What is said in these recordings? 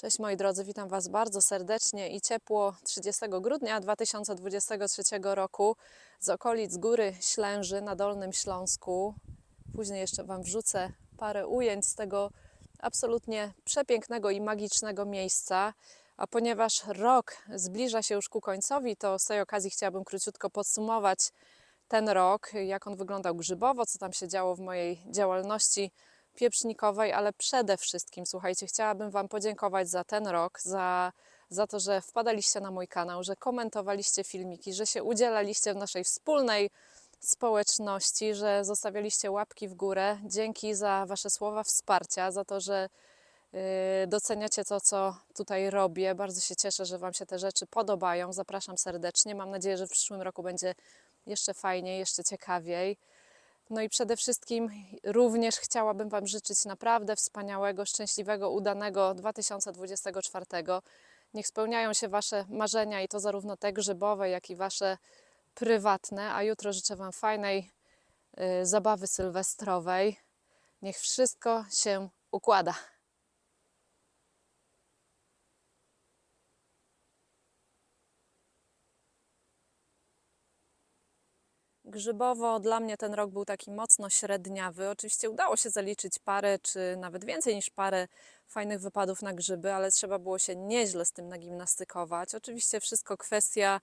Cześć moi drodzy, witam Was bardzo serdecznie i ciepło 30 grudnia 2023 roku z okolic Góry Ślęży na Dolnym Śląsku. Później jeszcze Wam wrzucę parę ujęć z tego absolutnie przepięknego i magicznego miejsca. A ponieważ rok zbliża się już ku końcowi, to z tej okazji chciałabym króciutko podsumować ten rok, jak on wyglądał grzybowo, co tam się działo w mojej działalności pieprznikowej, ale przede wszystkim, słuchajcie, chciałabym Wam podziękować za ten rok, za, za to, że wpadaliście na mój kanał, że komentowaliście filmiki, że się udzielaliście w naszej wspólnej społeczności, że zostawialiście łapki w górę. Dzięki za Wasze słowa wsparcia, za to, że yy, doceniacie to, co tutaj robię. Bardzo się cieszę, że Wam się te rzeczy podobają. Zapraszam serdecznie. Mam nadzieję, że w przyszłym roku będzie jeszcze fajniej, jeszcze ciekawiej. No i przede wszystkim również chciałabym Wam życzyć naprawdę wspaniałego, szczęśliwego, udanego 2024. Niech spełniają się Wasze marzenia i to zarówno te grzybowe, jak i Wasze prywatne. A jutro życzę Wam fajnej y, zabawy sylwestrowej. Niech wszystko się układa. Grzybowo dla mnie ten rok był taki mocno średniawy. Oczywiście udało się zaliczyć parę, czy nawet więcej niż parę fajnych wypadów na grzyby, ale trzeba było się nieźle z tym nagimnastykować. Oczywiście wszystko kwestia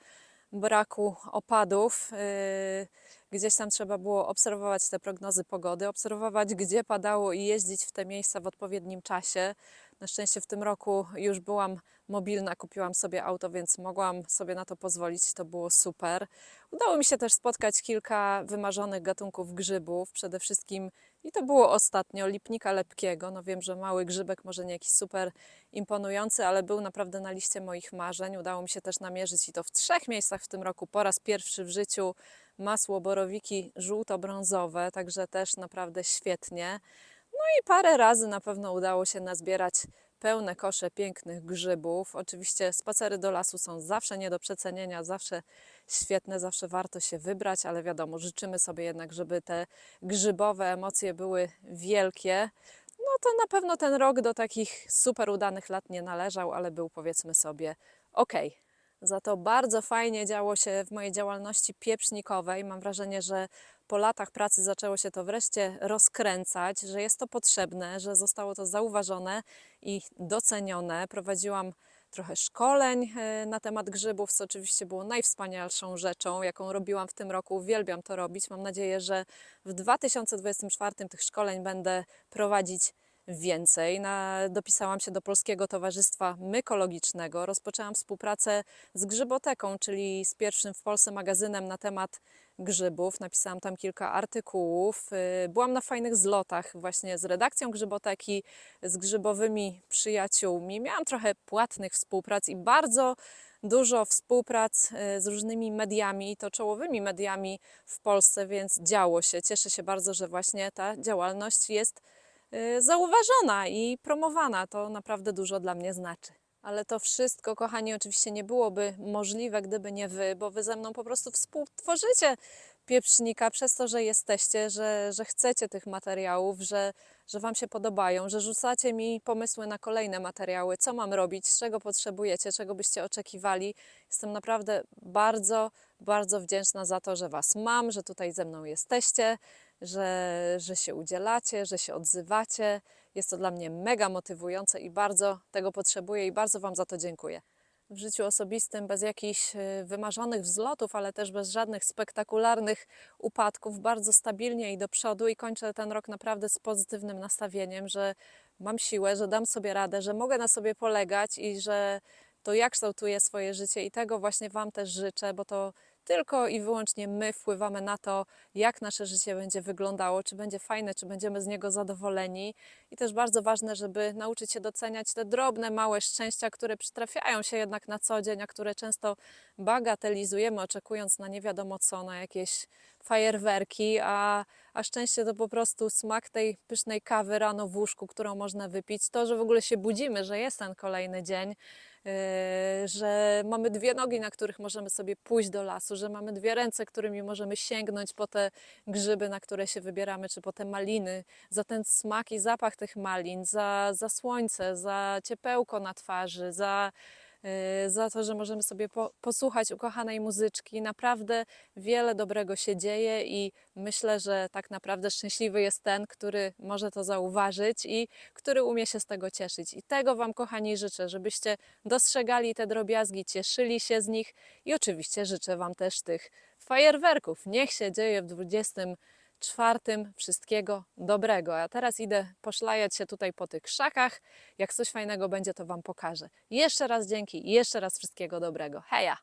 braku opadów. Yy, Gdzieś tam trzeba było obserwować te prognozy pogody, obserwować gdzie padało i jeździć w te miejsca w odpowiednim czasie. Na szczęście w tym roku już byłam mobilna, kupiłam sobie auto, więc mogłam sobie na to pozwolić. To było super. Udało mi się też spotkać kilka wymarzonych gatunków grzybów, przede wszystkim i to było ostatnio lipnika lepkiego. No wiem, że mały grzybek może nie jakiś super imponujący, ale był naprawdę na liście moich marzeń. Udało mi się też namierzyć i to w trzech miejscach w tym roku po raz pierwszy w życiu masło borowiki żółto-brązowe, także też naprawdę świetnie. I parę razy na pewno udało się nazbierać pełne kosze pięknych grzybów. Oczywiście spacery do lasu są zawsze nie do przecenienia, zawsze świetne, zawsze warto się wybrać, ale wiadomo, życzymy sobie jednak, żeby te grzybowe emocje były wielkie. No to na pewno ten rok do takich super udanych lat nie należał, ale był powiedzmy sobie ok. Za to bardzo fajnie działo się w mojej działalności pieprznikowej. Mam wrażenie, że po latach pracy zaczęło się to wreszcie rozkręcać, że jest to potrzebne, że zostało to zauważone i docenione. Prowadziłam trochę szkoleń e, na temat grzybów, co oczywiście było najwspanialszą rzeczą, jaką robiłam w tym roku. Uwielbiam to robić. Mam nadzieję, że w 2024 tych szkoleń będę prowadzić więcej. Na, dopisałam się do Polskiego Towarzystwa Mykologicznego. Rozpoczęłam współpracę z Grzyboteką, czyli z pierwszym w Polsce magazynem na temat grzybów. Napisałam tam kilka artykułów. Y, Byłam na fajnych zlotach właśnie z redakcją Grzyboteki, z grzybowymi przyjaciółmi. Miałam trochę płatnych współprac i bardzo dużo współprac y, z różnymi mediami, i to czołowymi mediami w Polsce, więc działo się. Cieszę się bardzo, że właśnie ta działalność jest zauważona i promowana. To naprawdę dużo dla mnie znaczy. Ale to wszystko, kochani, oczywiście nie byłoby możliwe, gdyby nie wy, bo wy ze mną po prostu współtworzycie pieprznika przez to, że jesteście, że, że chcecie tych materiałów, że, że wam się podobają, że rzucacie mi pomysły na kolejne materiały, co mam robić, czego potrzebujecie, czego byście oczekiwali. Jestem naprawdę bardzo, bardzo wdzięczna za to, że was mam, że tutaj ze mną jesteście, że, że się udzielacie, że się odzywacie. Jest to dla mnie mega motywujące i bardzo tego potrzebuję i bardzo Wam za to dziękuję. W życiu osobistym bez jakichś y, wymarzonych wzlotów, ale też bez żadnych spektakularnych upadków, bardzo stabilnie i do przodu i kończę ten rok naprawdę z pozytywnym nastawieniem, że mam siłę, że dam sobie radę, że mogę na sobie polegać i że to ja kształtuję swoje życie i tego właśnie Wam też życzę, bo to tylko i wyłącznie my wpływamy na to, jak nasze życie będzie wyglądało, czy będzie fajne, czy będziemy z niego zadowoleni. I też bardzo ważne, żeby nauczyć się doceniać te drobne, małe szczęścia, które przytrafiają się jednak na co dzień, a które często bagatelizujemy, oczekując na nie wiadomo co, na jakieś fajerwerki, a, a szczęście to po prostu smak tej pysznej kawy rano w łóżku, którą można wypić. To, że w ogóle się budzimy, że jest ten kolejny dzień, że mamy dwie nogi, na których możemy sobie pójść do lasu, że mamy dwie ręce, którymi możemy sięgnąć po te grzyby, na które się wybieramy, czy po te maliny, za ten smak i zapach tych malin, za, za słońce, za ciepełko na twarzy, za, e, za to, że możemy sobie po, posłuchać ukochanej muzyczki. Naprawdę wiele dobrego się dzieje i myślę, że tak naprawdę szczęśliwy jest ten, który może to zauważyć i który umie się z tego cieszyć. I tego Wam, kochani, życzę, żebyście dostrzegali te drobiazgi, cieszyli się z nich i oczywiście życzę Wam też tych fajerwerków. Niech się dzieje w 24 wszystkiego dobrego. A teraz idę poszlajać się tutaj po tych krzakach. Jak coś fajnego będzie, to Wam pokażę. Jeszcze raz dzięki jeszcze raz wszystkiego dobrego. Heja!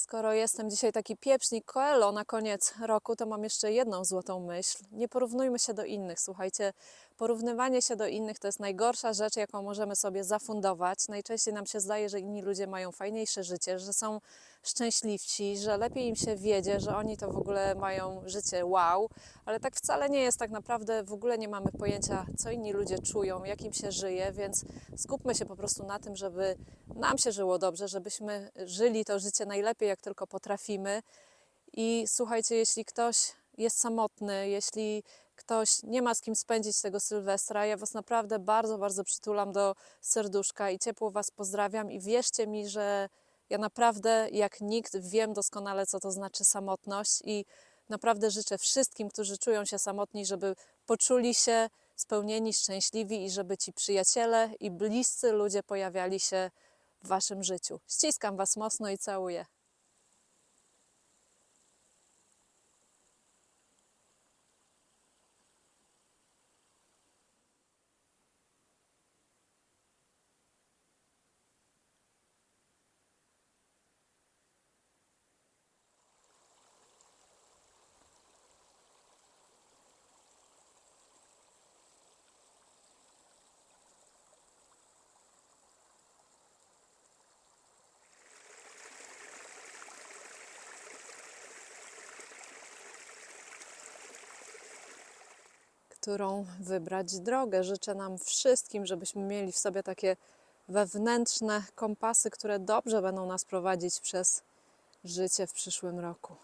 Skoro jestem dzisiaj taki pieprznik Coelho na koniec roku, to mam jeszcze jedną złotą myśl. Nie porównujmy się do innych. Słuchajcie, porównywanie się do innych to jest najgorsza rzecz, jaką możemy sobie zafundować. Najczęściej nam się zdaje, że inni ludzie mają fajniejsze życie, że są szczęśliwsi, że lepiej im się wiedzie, że oni to w ogóle mają życie wow, ale tak wcale nie jest. Tak naprawdę w ogóle nie mamy pojęcia, co inni ludzie czują, jak im się żyje, więc skupmy się po prostu na tym, żeby nam się żyło dobrze, żebyśmy żyli to życie najlepiej, jak tylko potrafimy. I słuchajcie, jeśli ktoś jest samotny, jeśli ktoś nie ma z kim spędzić tego Sylwestra, ja Was naprawdę bardzo, bardzo przytulam do serduszka i ciepło Was pozdrawiam i wierzcie mi, że ja naprawdę jak nikt wiem doskonale, co to znaczy samotność i naprawdę życzę wszystkim, którzy czują się samotni, żeby poczuli się spełnieni, szczęśliwi i żeby ci przyjaciele i bliscy ludzie pojawiali się w Waszym życiu. Ściskam Was mocno i całuję. Którą wybrać drogę. Życzę nam wszystkim, żebyśmy mieli w sobie takie wewnętrzne kompasy, które dobrze będą nas prowadzić przez życie w przyszłym roku.